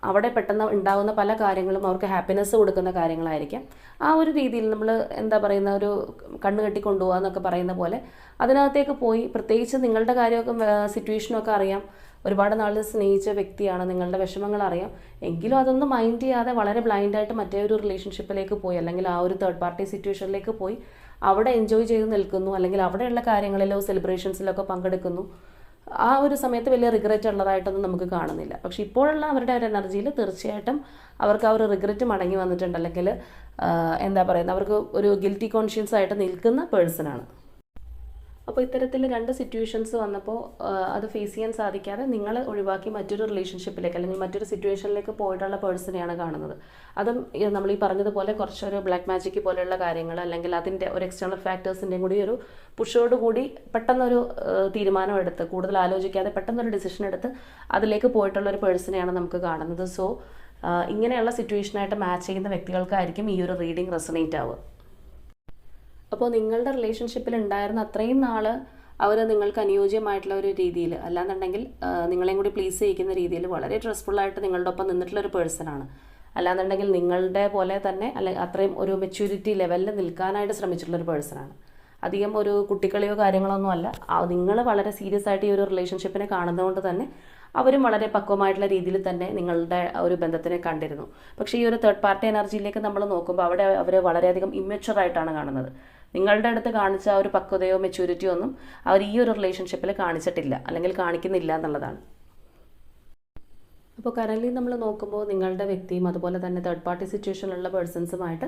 അവിടെ പെട്ടെന്ന് ഉണ്ടാകുന്ന പല കാര്യങ്ങളും അവർക്ക് ഹാപ്പിനെസ് കൊടുക്കുന്ന കാര്യങ്ങളായിരിക്കാം. ആ ഒരു രീതിയിൽ നമ്മൾ എന്താ പറയുന്ന ഒരു കണ്ണ് കെട്ടി കൊണ്ടുപോകുക എന്നൊക്കെ പറയുന്ന പോലെ അതിനകത്തേക്ക് പോയി പ്രത്യേകിച്ച് നിങ്ങളുടെ കാര്യമൊക്കെ സിറ്റുവേഷനൊക്കെ അറിയാം. ഒരുപാട് നാൾ സ്നേഹിച്ച വ്യക്തിയാണ് നിങ്ങളുടെ വിഷമങ്ങൾ അറിയാം. എങ്കിലും അതൊന്നും മൈൻഡ് ചെയ്യാതെ വളരെ ബ്ലൈൻഡായിട്ട് മറ്റേ ഒരു റിലേഷൻഷിപ്പിലേക്ക് പോയി അല്ലെങ്കിൽ ആ ഒരു തേർഡ് പാർട്ടി സിറ്റുവേഷനിലേക്ക് പോയി അവിടെ എൻജോയ് ചെയ്ത് നിൽക്കുന്നു അല്ലെങ്കിൽ അവിടെയുള്ള കാര്യങ്ങളിലോ സെലിബ്രേഷൻസിലൊക്കെ പങ്കെടുക്കുന്നു. ആ ഒരു സമയത്ത് വലിയ റിഗ്രറ്റ് ഉള്ളതായിട്ടൊന്നും നമുക്ക് കാണുന്നില്ല. പക്ഷെ ഇപ്പോഴുള്ള അവരുടെ ഒരു എനർജിയിൽ തീർച്ചയായിട്ടും അവർക്ക് ആ ഒരു റിഗ്രറ്റ് മടങ്ങി വന്നിട്ടുണ്ട്. അല്ലെങ്കിൽ എന്താ പറയുന്നത്? അവർക്ക് ഒരു ഗിൽറ്റി കോൺഷ്യൻസ് ആയിട്ട് നിൽക്കുന്ന പേഴ്സണാണ് അപ്പോൾ ഇത്തരത്തിൽ രണ്ട് സിറ്റുവേഷൻസ് വന്നപ്പോൾ അത് ഫേസ് ചെയ്യാൻ സാധിക്കാതെ നിങ്ങൾ ഒഴിവാക്കി മറ്റൊരു റിലേഷൻഷിപ്പിലേക്ക് അല്ലെങ്കിൽ മറ്റൊരു സിറ്റുവേഷനിലേക്ക് പോയിട്ടുള്ള പേഴ്സണെയാണ് കാണുന്നത്. അതും നമ്മൾ ഈ പറഞ്ഞതുപോലെ കുറച്ചൊരു ബ്ലാക്ക് മാജിക് പോലെയുള്ള കാര്യങ്ങൾ അല്ലെങ്കിൽ അതിന്റെ ഒരു എക്സ്റ്റേണൽ ഫാക്ടേഴ്സിന്റെയും കൂടി ഒരു പുഷോട് കൂടി പെട്ടെന്നൊരു തീരുമാനം എടുത്ത് കൂടുതൽ ആലോചിക്കാതെ പെട്ടെന്നൊരു ഡിസിഷൻ എടുത്ത് അതിലേക്ക് പോയിട്ടുള്ള ഒരു പേഴ്സണെയാണ് നമുക്ക് കാണുന്നത്. സോ ഇങ്ങനെയുള്ള സിറ്റുവേഷനായിട്ട് മാച്ച് ചെയ്യുന്ന വ്യക്തികൾക്കായിരിക്കും ഈ ഒരു റീഡിംഗ് റെസണേറ്റ് ആവുക. അപ്പോൾ നിങ്ങളുടെ റിലേഷൻഷിപ്പിൽ ഉണ്ടായിരുന്ന അത്രയും നാൾ അവർ നിങ്ങൾക്ക് അനുയോജ്യമായിട്ടുള്ള ഒരു രീതിയിൽ അല്ലാന്നുണ്ടെങ്കിൽ നിങ്ങളെയും കൂടി പ്ലീസ് ചെയ്യിക്കുന്ന രീതിയിൽ വളരെ ട്രസ്റ്റ്ഫുള്ളായിട്ട് നിങ്ങളുടെ ഒപ്പം നിന്നിട്ടുള്ള ഒരു പേഴ്സണാണ് അല്ലാന്നുണ്ടെങ്കിൽ നിങ്ങളുടെ പോലെ തന്നെ അല്ലെ അത്രയും ഒരു മെച്യൂരിറ്റി ലെവലിൽ നിൽക്കാനായിട്ട് ശ്രമിച്ചിട്ടുള്ള ഒരു പേഴ്സണാണ് അധികം ഒരു കുട്ടിക്കളിയോ കാര്യങ്ങളൊന്നും അല്ല. നിങ്ങൾ വളരെ സീരിയസ് ആയിട്ട് ഈ ഒരു റിലേഷൻഷിപ്പിനെ കാണുന്നതുകൊണ്ട് തന്നെ അവരും വളരെ പക്വമായിട്ടുള്ള രീതിയിൽ തന്നെ നിങ്ങളുടെ ഒരു ബന്ധത്തിനെ കണ്ടിരുന്നു. പക്ഷേ ഈ ഒരു തേർഡ് പാർട്ടി എനർജിയിലേക്ക് നമ്മൾ നോക്കുമ്പോൾ അവിടെ അവർ വളരെയധികം ഇമ്മച്ചുവർ ആയിട്ടാണ് കാണുന്നത്. നിങ്ങളുടെ അടുത്ത് കാണിച്ച ആ ഒരു പക്വതയോ മെച്യൂരിറ്റിയോ ഒന്നും അവർ ഈ ഒരു റിലേഷൻഷിപ്പിൽ കാണിച്ചിട്ടില്ല. അല്ലെങ്കിൽ കാണിക്കുന്നില്ല എന്നുള്ളതാണ്. അപ്പോൾ കറൻലി നമ്മൾ നോക്കുമ്പോൾ നിങ്ങളുടെ വ്യക്തിയും അതുപോലെ തന്നെ തേർഡ് പാർട്ടി സിറ്റുവേഷനിലുള്ള പേഴ്സൺസുമായിട്ട്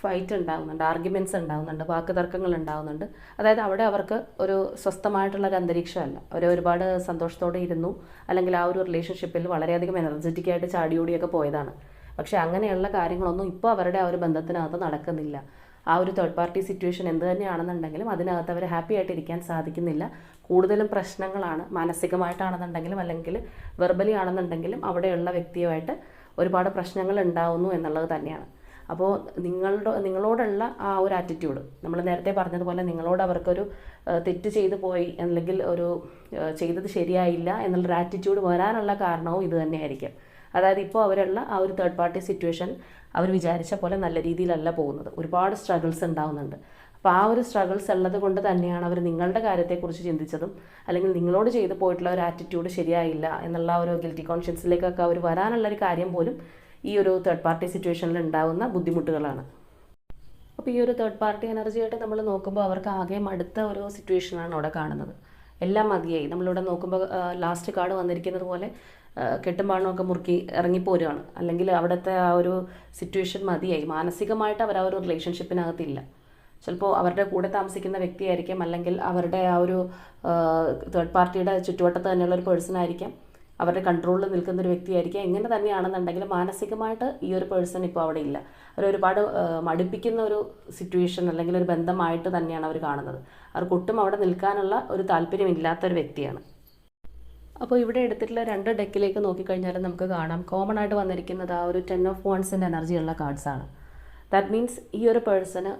ഫൈറ്റ് ഉണ്ടാകുന്നുണ്ട് ആർഗ്യുമെന്റ്സ് ഉണ്ടാകുന്നുണ്ട് വാക്ക് തർക്കങ്ങൾ ഉണ്ടാകുന്നുണ്ട് അതായത് അവിടെ അവർക്ക് ഒരു സ്വസ്ഥമായിട്ടുള്ള ഒരു അന്തരീക്ഷമല്ല. അവർ ഒരുപാട് സന്തോഷത്തോടെ ഇരുന്നു. അല്ലെങ്കിൽ ആ ഒരു റിലേഷൻഷിപ്പിൽ വളരെയധികം എനർജറ്റിക് ആയിട്ട് ചാടിയോടിയൊക്കെ പോയതാണ്. പക്ഷേ അങ്ങനെയുള്ള കാര്യങ്ങളൊന്നും ഇപ്പോൾ അവരുടെ ആ ഒരു ബന്ധത്തിനകത്ത് നടക്കുന്നില്ല. ആ ഒരു തേർഡ് പാർട്ടി സിറ്റുവേഷൻ എന്ത് തന്നെയാണെന്നുണ്ടെങ്കിലും അതിനകത്ത് അവർ ഹാപ്പി ആയിട്ടിരിക്കാൻ സാധിക്കുന്നില്ല. കൂടുതലും പ്രശ്നങ്ങളാണ് മാനസികമായിട്ടാണെന്നുണ്ടെങ്കിലും അല്ലെങ്കിൽ വെർബലി ആണെന്നുണ്ടെങ്കിലും അവിടെയുള്ള വ്യക്തിയുമായിട്ട് ഒരുപാട് പ്രശ്നങ്ങൾ ഉണ്ടാവുന്നു എന്നുള്ളത് തന്നെയാണ്. അപ്പോൾ നിങ്ങളുടെ നിങ്ങളോടുള്ള ആ ഒരു ആറ്റിറ്റ്യൂഡ് നമ്മൾ നേരത്തെ പറഞ്ഞതുപോലെ നിങ്ങളോട് അവർക്കൊരു തെറ്റ് ചെയ്തു പോയി അല്ലെങ്കിൽ ഒരു ചെയ്തത് ശരിയായില്ല എന്നുള്ളൊരു ആറ്റിറ്റ്യൂഡ് വരാനുള്ള കാരണവും ഇത് തന്നെയായിരിക്കും. അതായത് ഇപ്പോൾ അവരുള്ള ആ ഒരു തേർഡ് പാർട്ടി സിറ്റുവേഷൻ അവർ വിചാരിച്ച പോലെ നല്ല രീതിയിലല്ല പോകുന്നത്. ഒരുപാട് സ്ട്രഗിൾസ് ഉണ്ടാവുന്നുണ്ട്. അപ്പോൾ ആ ഒരു സ്ട്രഗിൾസ് ഉള്ളത് കൊണ്ട് തന്നെയാണ് അവർ നിങ്ങളുടെ കാര്യത്തെക്കുറിച്ച് ചിന്തിച്ചതും അല്ലെങ്കിൽ നിങ്ങളോട് ചെയ്തു പോയിട്ടുള്ള ഒരു ആറ്റിറ്റ്യൂഡ് ശരിയായില്ല എന്നുള്ള ഒരു ഗിൽറ്റി കോൺഷ്യൻസിലേക്കൊക്കെ അവർ വരാനുള്ള ഒരു കാര്യം പോലും ഈ ഒരു തേർഡ് പാർട്ടി സിറ്റുവേഷനിൽ ഉണ്ടാകുന്ന ബുദ്ധിമുട്ടുകളാണ്. അപ്പോൾ ഈ ഒരു തേർഡ് പാർട്ടി എനർജിയായിട്ട് നമ്മൾ നോക്കുമ്പോൾ അവർക്ക് ആകെ മടുത്ത ഒരു സിറ്റുവേഷനാണ് അവിടെ കാണുന്നത്. എല്ലാം മതിയായി. നമ്മളിവിടെ നോക്കുമ്പോൾ ലാസ്റ്റ് കാർഡ് വന്നിരിക്കുന്നത് പോലെ കെട്ടുമ്പാണമൊക്കെ മുറുക്കി ഇറങ്ങിപ്പോരുകയാണ് അല്ലെങ്കിൽ അവിടുത്തെ ആ ഒരു സിറ്റുവേഷൻ മതിയായി. മാനസികമായിട്ട് അവർ ആ ഒരു റിലേഷൻഷിപ്പിനകത്തില്ല ചിലപ്പോൾ അവരുടെ കൂടെ താമസിക്കുന്ന വ്യക്തിയായിരിക്കാം. അല്ലെങ്കിൽ അവരുടെ ആ ഒരു തേർഡ് പാർട്ടിയുടെ ചുറ്റുവട്ടത്ത് തന്നെയുള്ള ഒരു പേഴ്സൺ ആയിരിക്കാം. അവരുടെ കൺട്രോളിൽ നിൽക്കുന്ന ഒരു വ്യക്തിയായിരിക്കാം. എങ്ങനെ തന്നെയാണെന്നുണ്ടെങ്കിൽ മാനസികമായിട്ട് ഈ ഒരു പേഴ്സൺ ഇപ്പോൾ അവിടെ ഇല്ല. അവർ ഒരുപാട് മടുപ്പിക്കുന്ന ഒരു സിറ്റുവേഷൻ അല്ലെങ്കിൽ ഒരു ബന്ധമായിട്ട് തന്നെയാണ് അവർ കാണുന്നത്. അവർക്ക് ഒട്ടും അവിടെ നിൽക്കാനുള്ള ഒരു താല്പര്യമില്ലാത്ത ഒരു വ്യക്തിയാണ്. അപ്പോൾ ഇവിടെ എടുത്തിട്ടുള്ള രണ്ട് ഡെക്കിലേക്ക് നോക്കിക്കഴിഞ്ഞാൽ നമുക്ക് കാണാം. കോമൺ ആയിട്ട് വന്നിരിക്കുന്നത് ആ ഒരു ടെൻ ഓഫ് വൺസിന്റെ എനർജിയുള്ള കാർഡ്സാണ് ദാറ്റ് മീൻസ് ഈ ഒരു പേഴ്സണ്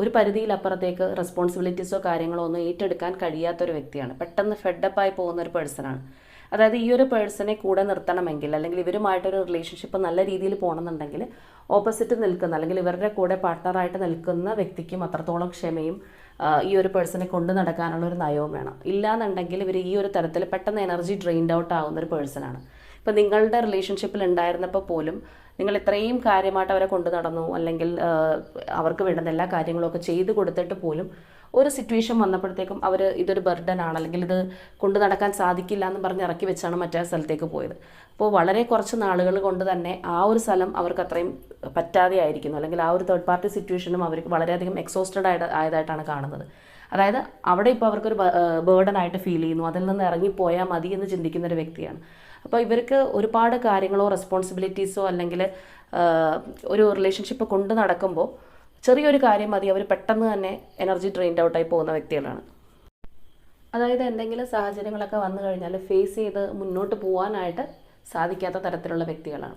ഒരു പരിധിയിലപ്പുറത്തേക്ക് റെസ്പോൺസിബിലിറ്റീസോ കാര്യങ്ങളോ ഒന്നും ഏറ്റെടുക്കാൻ കഴിയാത്തൊരു വ്യക്തിയാണ്. പെട്ടെന്ന് ഫെഡപ്പായി പോകുന്ന ഒരു പേഴ്സണാണ് അതായത് ഈ ഒരു പേഴ്സണെ കൂടെ നിർത്തണമെങ്കിൽ അല്ലെങ്കിൽ ഇവരുമായിട്ടൊരു റിലേഷൻഷിപ്പ് നല്ല രീതിയിൽ പോകണമെന്നുണ്ടെങ്കിൽ ഓപ്പോസിറ്റ് നിൽക്കുന്ന അല്ലെങ്കിൽ ഇവരുടെ കൂടെ പാർട്ട്ണറായിട്ട് നിൽക്കുന്ന വ്യക്തിക്കും അത്രത്തോളം ക്ഷമയും ഈ ഒരു പേഴ്സണെ കൊണ്ടു നടക്കാനുള്ള ഒരു നയവും വേണം. ഇല്ലാന്നുണ്ടെങ്കിൽ ഇവർ ഈ ഒരു തരത്തിൽ പെട്ടെന്ന് എനർജി ഡ്രെയിൻഡ് ഔട്ട് ആവുന്ന ഒരു പേഴ്സണാണ് ഇപ്പം നിങ്ങളുടെ റിലേഷൻഷിപ്പിൽ ഉണ്ടായിരുന്നപ്പോൾ പോലും നിങ്ങൾ ഇത്രയും കാര്യമായിട്ട് അവരെ കൊണ്ടു നടന്നു അല്ലെങ്കിൽ അവർക്ക് വേണ്ടുന്ന എല്ലാ കാര്യങ്ങളും ഒക്കെ ചെയ്തു കൊടുത്തിട്ട് പോലും ഒരു സിറ്റുവേഷൻ വന്നപ്പോഴത്തേക്കും അവർ ഇതൊരു ബർഡൻ ആണ്. അല്ലെങ്കിൽ ഇത് കൊണ്ടു നടക്കാൻ സാധിക്കില്ല എന്ന് പറഞ്ഞ് ഇറക്കി വെച്ചാണ് മറ്റേ സ്ഥലത്തേക്ക് പോയത്. അപ്പോൾ വളരെ കുറച്ച് നാളുകൾ കൊണ്ട് തന്നെ ആ ഒരു സ്ഥലം അവർക്ക് അത്രയും പറ്റാതെ ആയിരിക്കുന്നു. അല്ലെങ്കിൽ ആ ഒരു തേർഡ് പാർട്ടി സിറ്റുവേഷനും അവർക്ക് വളരെയധികം എക്സോസ്റ്റഡ് ആയിട്ട് ആയതായിട്ടാണ് കാണുന്നത്. അതായത് അവിടെ ഇപ്പോൾ അവർക്കൊരു ബേർഡൻ ആയിട്ട് ഫീൽ ചെയ്യുന്നു. അതിൽ നിന്ന് ഇറങ്ങിപ്പോയാൽ മതി എന്ന് ചിന്തിക്കുന്ന ഒരു വ്യക്തിയാണ്. അപ്പോൾ ഇവർക്ക് ഒരുപാട് കാര്യങ്ങളോ റെസ്പോൺസിബിലിറ്റീസോ അല്ലെങ്കിൽ ഒരു റിലേഷൻഷിപ്പ് കൊണ്ട് നടക്കുമ്പോൾ ചെറിയൊരു കാര്യം മതി. അവർ പെട്ടെന്ന് തന്നെ എനർജി ഡ്രെയിൻഡ് ഔട്ടായി പോകുന്ന വ്യക്തികളാണ്. അതായത് എന്തെങ്കിലും സാഹചര്യങ്ങളൊക്കെ വന്നു കഴിഞ്ഞാൽ ഫേസ് ചെയ്ത് മുന്നോട്ട് പോകാനായിട്ട് സാധിക്കാത്ത തരത്തിലുള്ള വ്യക്തികളാണ്.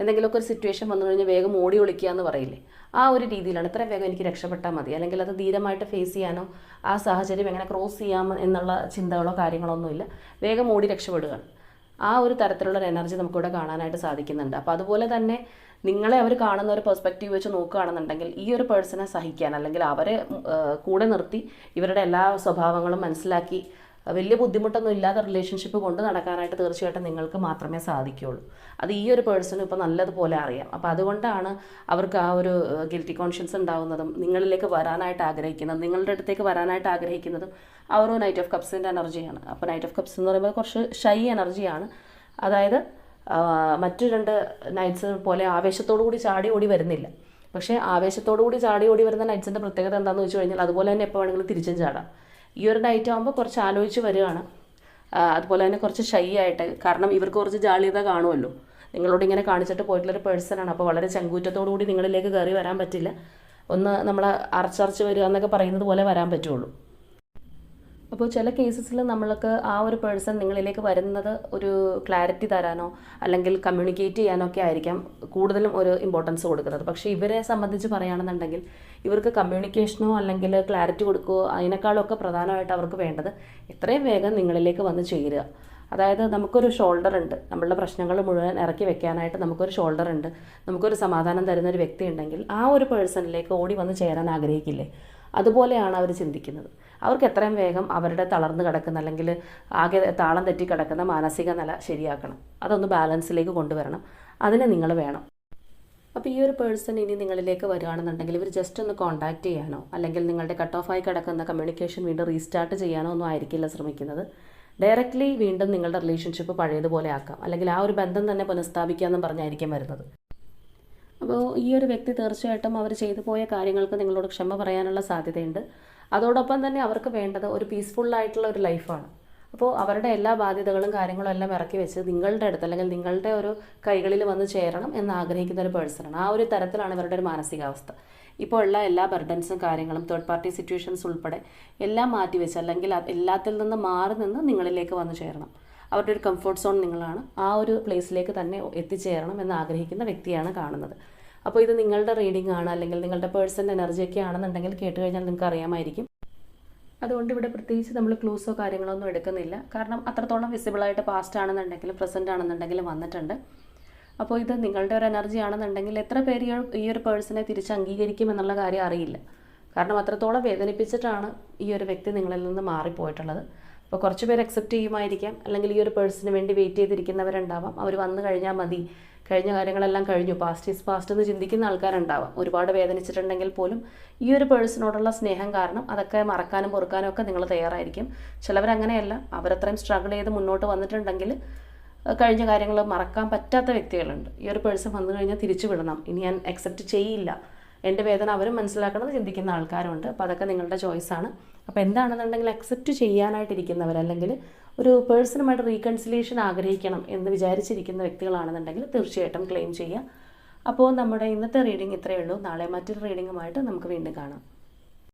എന്തെങ്കിലുമൊക്കെ ഒരു സിറ്റുവേഷൻ വന്നു കഴിഞ്ഞാൽ വേഗം ഓടി ഒളിക്കുക എന്ന് പറയില്ലേ? ആ ഒരു രീതിയിലാണ്. ഇത്ര വേഗം എനിക്ക് രക്ഷപ്പെട്ടാൽ മതി. അല്ലെങ്കിൽ അത് ധീരമായിട്ട് ഫേസ് ചെയ്യാനോ ആ സാഹചര്യം എങ്ങനെ ക്രോസ് ചെയ്യാം എന്നുള്ള ചിന്തകളോ കാര്യങ്ങളോ ഒന്നുമില്ല. വേഗം ഓടി രക്ഷപ്പെടുകയാണ് ആ ഒരു തരത്തിലുള്ള ഒരു എനർജി നമുക്കിവിടെ കാണാനായിട്ട് സാധിക്കുന്നുണ്ട്. അപ്പോൾ അതുപോലെ തന്നെ നിങ്ങളെ അവർ കാണുന്ന ഒരു പെർസ്പെക്റ്റീവ് വെച്ച് നോക്കുകയാണെന്നുണ്ടെങ്കിൽ ഈ ഒരു പേഴ്സണെ സഹിക്കാൻ അല്ലെങ്കിൽ അവരെ കൂടെ നിർത്തി ഇവരുടെ എല്ലാ സ്വഭാവങ്ങളും മനസ്സിലാക്കി വലിയ ബുദ്ധിമുട്ടൊന്നും ഇല്ലാത്ത റിലേഷൻഷിപ്പ് കൊണ്ട് നടക്കാനായിട്ട് തീർച്ചയായിട്ടും നിങ്ങൾക്ക് മാത്രമേ സാധിക്കുകയുള്ളൂ. അത് ഈ ഒരു പേഴ്സണും ഇപ്പോൾ നല്ലതുപോലെ അറിയാം. അപ്പോൾ അതുകൊണ്ടാണ് അവർക്ക് ആ ഒരു ഗിൽറ്റി കോൺഷ്യൻസ് ഉണ്ടാകുന്നതും നിങ്ങളിലേക്ക് വരാനായിട്ട് ആഗ്രഹിക്കുന്നതും നിങ്ങളുടെ അടുത്തേക്ക് വരാനായിട്ട് ആഗ്രഹിക്കുന്നതും ആ ഒരു നൈറ്റ് ഓഫ് കപ്സിന്റെ എനർജിയാണ് അപ്പോൾ നൈറ്റ് ഓഫ് കപ്സ് എന്ന് പറയുമ്പോൾ കുറച്ച് ഷൈ എനർജിയാണ് അതായത് മറ്റു രണ്ട് നൈറ്റ്സ് പോലെ ആവേശത്തോടു കൂടി ചാടി ഓടി വരുന്നില്ല. പക്ഷേ ആവേശത്തോടു കൂടി ചാടി ഓടി വരുന്ന നൈറ്റ്സിന്റെ പ്രത്യേകത എന്താണെന്ന് വെച്ച് കഴിഞ്ഞാൽ അതുപോലെ തന്നെ എപ്പോൾ വേണമെങ്കിലും തിരിച്ചും ചാടാം. ഈ ഒരു ഡയറ്റ് ആകുമ്പോൾ കുറച്ച് ആലോചിച്ച് വരികയാണ്. അതുപോലെ തന്നെ കുറച്ച് ഷൈ ആയിട്ട്. കാരണം ഇവർക്ക് കുറച്ച് ജാളിയത കാണുമല്ലോ. നിങ്ങളോട് ഇങ്ങനെ കാണിച്ചിട്ട് പോയിട്ടുള്ളൊരു പേഴ്സണാണ് അപ്പോൾ വളരെ ചങ്കൂറ്റത്തോടു കൂടി നിങ്ങളിലേക്ക് കയറി വരാൻ പറ്റില്ല. ഒന്ന് നമ്മൾ അറച്ചറച്ച് വരിക എന്നൊക്കെ പറയുന്നത് പോലെ വരാൻ പറ്റുള്ളൂ. അപ്പോൾ ചില കേസസിൽ നമ്മൾക്ക് ആ ഒരു പേഴ്സൺ നിങ്ങളിലേക്ക് വരുന്നത് ഒരു ക്ലാരിറ്റി തരാനോ അല്ലെങ്കിൽ കമ്മ്യൂണിക്കേറ്റ് ചെയ്യാനോ ഒക്കെ ആയിരിക്കാം കൂടുതലും ഒരു ഇമ്പോർട്ടൻസ് കൊടുക്കുന്നത്. പക്ഷേ ഇവരെ സംബന്ധിച്ച് പറയുകയാണെന്നുണ്ടെങ്കിൽ ഇവർക്ക് കമ്മ്യൂണിക്കേഷനോ അല്ലെങ്കിൽ ക്ലാരിറ്റി കൊടുക്കുകയോ അതിനേക്കാളൊക്കെ പ്രധാനമായിട്ട് അവർക്ക് വേണ്ടത് എത്രയും വേഗം നിങ്ങളിലേക്ക് വന്ന് ചേരുക. അതായത് നമുക്കൊരു ഷോൾഡർ ഉണ്ട്. നമ്മളുടെ പ്രശ്നങ്ങൾ മുഴുവൻ ഇറക്കി വെക്കാനായിട്ട് നമുക്കൊരു ഷോൾഡർ ഉണ്ട്. നമുക്കൊരു സമാധാനം തരുന്ന ഒരു വ്യക്തി ഉണ്ടെങ്കിൽ ആ ഒരു പേഴ്സണിലേക്ക് ഓടി വന്ന് ചേരാൻ ആഗ്രഹിക്കില്ലേ? അതുപോലെയാണ് അവർ ചിന്തിക്കുന്നത്. അവർക്ക് എത്രയും വേഗം അവരുടെ തളർന്നു കിടക്കുന്ന അല്ലെങ്കിൽ ആകെ താളം തെറ്റി കിടക്കുന്ന മാനസിക നില ശരിയാക്കണം. അതൊന്ന് ബാലൻസിലേക്ക് കൊണ്ടുവരണം. അതിനെ നിങ്ങൾ വേണം. അപ്പോൾ ഈ ഒരു പേഴ്സൺ ഇനി നിങ്ങളിലേക്ക് വരികയാണെന്നുണ്ടെങ്കിൽ ഇവർ ജസ്റ്റ് ഒന്ന് കോൺടാക്ട് ചെയ്യാനോ അല്ലെങ്കിൽ നിങ്ങളുടെ കട്ട് ഓഫ് ആയി കിടക്കുന്ന കമ്മ്യൂണിക്കേഷൻ വീണ്ടും റീസ്റ്റാർട്ട് ചെയ്യാനോ ഒന്നും ആയിരിക്കില്ല ശ്രമിക്കുന്നത്. ഡയറക്റ്റ്ലി വീണ്ടും നിങ്ങളുടെ റിലേഷൻഷിപ്പ് പഴയതുപോലെ ആക്കാം. അല്ലെങ്കിൽ ആ ഒരു ബന്ധം തന്നെ പുനഃസ്ഥാപിക്കാമെന്നും പറഞ്ഞായിരിക്കും വരുന്നത്. അപ്പോൾ ഈ ഒരു വ്യക്തി തീർച്ചയായിട്ടും അവർ ചെയ്തു പോയ കാര്യങ്ങൾക്ക് നിങ്ങളോട് ക്ഷമ പറയാനുള്ള സാധ്യതയുണ്ട്. അതോടൊപ്പം തന്നെ അവർക്ക് വേണ്ടത് ഒരു പീസ്ഫുള്ളായിട്ടുള്ള ഒരു ലൈഫാണ് അപ്പോൾ അവരുടെ എല്ലാ ബാധ്യതകളും കാര്യങ്ങളും എല്ലാം ഇറക്കി വെച്ച് നിങ്ങളുടെ അടുത്ത് അല്ലെങ്കിൽ നിങ്ങളുടെ ഒരു കൈകളിൽ വന്ന് ചേരണം എന്ന് ആഗ്രഹിക്കുന്ന ഒരു പേഴ്സണാണ് ആ ഒരു തരത്തിലാണ് ഇവരുടെ ഒരു മാനസികാവസ്ഥ. ഇപ്പോൾ ഉള്ള എല്ലാ ബർഡൻസും കാര്യങ്ങളും തേർഡ് പാർട്ടി സിറ്റുവേഷൻസ് ഉൾപ്പെടെ എല്ലാം മാറ്റിവെച്ച് അല്ലെങ്കിൽ എല്ലാത്തിൽ നിന്ന് മാറി നിന്ന് നിങ്ങളിലേക്ക് വന്ന് ചേരണം. അവരുടെ ഒരു കംഫർട്ട് സോൺ നിങ്ങളാണ്. ആ ഒരു പ്ലേസിലേക്ക് തന്നെ എത്തിച്ചേരണം എന്ന് ആഗ്രഹിക്കുന്ന വ്യക്തിയാണ് കാണുന്നത്. അപ്പോൾ ഇത് നിങ്ങളുടെ റീഡിംഗ് ആണ് അല്ലെങ്കിൽ നിങ്ങളുടെ പേഴ്സണൽ എനർജിയൊക്കെ ആണെന്നുണ്ടെങ്കിൽ കേട്ട് കഴിഞ്ഞാൽ നിങ്ങൾക്ക് അറിയാമായിരിക്കും അതുകൊണ്ട് ഇവിടെ പ്രത്യേകിച്ച് നമ്മൾ ക്ലൂസോ കാര്യങ്ങളോ ഒന്നും എടുക്കുന്നില്ല. കാരണം അത്രത്തോളം വിസിബിളായിട്ട് പാസ്റ്റ് ആണെന്നുണ്ടെങ്കിലും പ്രസന്റ് ആണെന്നുണ്ടെങ്കിലും വന്നിട്ടുണ്ട്. അപ്പോൾ ഇത് നിങ്ങളുടെ ഒരു എനർജി ആണെന്നുണ്ടെങ്കിൽ എത്ര പേര് ഈ ഒരു- പേഴ്സണെ തിരിച്ച് അംഗീകരിക്കും എന്നുള്ള കാര്യം അറിയില്ല. കാരണം അത്രത്തോളം വേദനിപ്പിച്ചിട്ടാണ് ഈ ഒരു വ്യക്തി നിങ്ങളിൽ നിന്ന് മാറിപ്പോയിട്ടുള്ളത്. അപ്പോൾ കുറച്ച് പേര് അക്സെപ്റ്റ് ചെയ്യുമായിരിക്കാം. അല്ലെങ്കിൽ ഈ ഒരു പേഴ്സണിന് വേണ്ടി വെയിറ്റ് ചെയ്തിരിക്കുന്നവരുണ്ടാവാം. അവർ വന്നു കഴിഞ്ഞാൽ മതി. കഴിഞ്ഞ കാര്യങ്ങളെല്ലാം കഴിഞ്ഞു. പാസ്റ്റ് ഈസ് പാസ്റ്റ് എന്ന് ചിന്തിക്കുന്ന ആൾക്കാരുണ്ടാവാം. ഒരുപാട് വേദനിച്ചിട്ടുണ്ടെങ്കിൽ പോലും ഈ ഒരു പേഴ്സണോടുള്ള സ്നേഹം കാരണം അതൊക്കെ മറക്കാനും പൊറുക്കാനും ഒക്കെ നിങ്ങൾ തയ്യാറായിരിക്കും. ചിലവരങ്ങനെയല്ല. അവരത്രയും സ്ട്രഗിൾ ചെയ്ത് മുന്നോട്ട് വന്നിട്ടുണ്ടെങ്കിൽ കഴിഞ്ഞ കാര്യങ്ങൾ മറക്കാൻ പറ്റാത്ത വ്യക്തികളുണ്ട്. ഈ ഒരു പേഴ്സൺ വന്നു കഴിഞ്ഞാൽ തിരിച്ചു വിടണം. ഇനി ഞാൻ അക്സെപ്റ്റ് ചെയ്യില്ല. എന്റെ വേദന അവരും മനസ്സിലാക്കണമെന്ന് ചിന്തിക്കുന്ന ആൾക്കാരുണ്ട്. അപ്പോൾ അതൊക്കെ നിങ്ങളുടെ ചോയ്സാണ് അപ്പോൾ എന്താണെന്നുണ്ടെങ്കിൽ അക്സെപ്റ്റ് ചെയ്യാനായിട്ടിരിക്കുന്നവർ അല്ലെങ്കിൽ ഒരു പേഴ്സണുമായിട്ട് റീകൺസിലേഷൻ ആഗ്രഹിക്കണം എന്ന് വിചാരിച്ചിരിക്കുന്ന വ്യക്തികളാണെന്നുണ്ടെങ്കിൽ തീർച്ചയായിട്ടും ക്ലെയിം ചെയ്യുക. അപ്പോൾ നമ്മുടെ ഇന്നത്തെ റീഡിംഗ് ഇത്രയേ ഉള്ളൂ. നാളെ മറ്റൊരു റീഡിങ്ങുമായിട്ട് നമുക്ക് വീണ്ടും കാണാം.